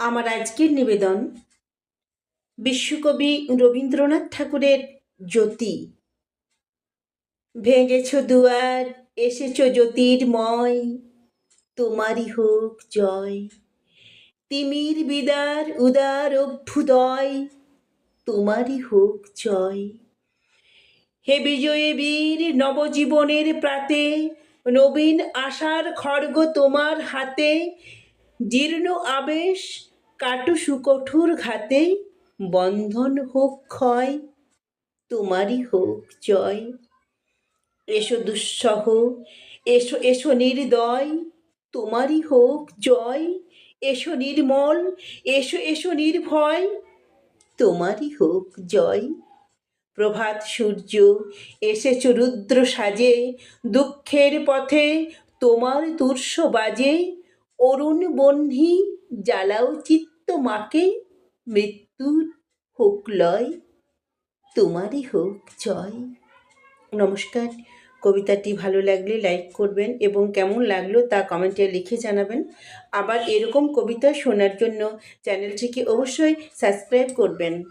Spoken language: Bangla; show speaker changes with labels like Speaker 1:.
Speaker 1: আমার আজকের নিবেদন বিশ্বকবি রবীন্দ্রনাথ ঠাকুরের জ্যোতি। ভেঙেছ দুয়ার, এসেছ জ্যোতির্ময়, তোমারই হোক জয়। তিমির বিদার উদার অভ্যুদয়, তোমারই হোক জয়। হে বিজয়ী বীর, নবজীবনের প্রাতে নবীন আশার খড়গ তোমার হাতে জীর্ণ আবেশ কাটু সুকঠোর ঘাতে, বন্ধন হোক ক্ষয়, তোমারই হোক জয়। এসো দুঃসহ, এসো এসো নির্দয়, তোমারই হোক জয়। এসো নির্মল, এসো এসো নির্ভয়, তোমারই হোক জয়। প্রভাত সূর্য, এসেছ রুদ্র সাজে, দুঃখের পথে তোমার তুর্স বাজে। অরুণ বহ্নি জ্বালাও চিত্ত মাকে মৃত্যুর হোক লয়, তোমারই হোক জয়। নমস্কার, কবিতাটি ভালো লাগলে লাইক করবেন এবং কেমন লাগল তা কমেন্টে লিখে জানাবেন। আবার এরকম কবিতা শোনার জন্য চ্যানেলটিকে অবশ্যই সাবস্ক্রাইব করবেন।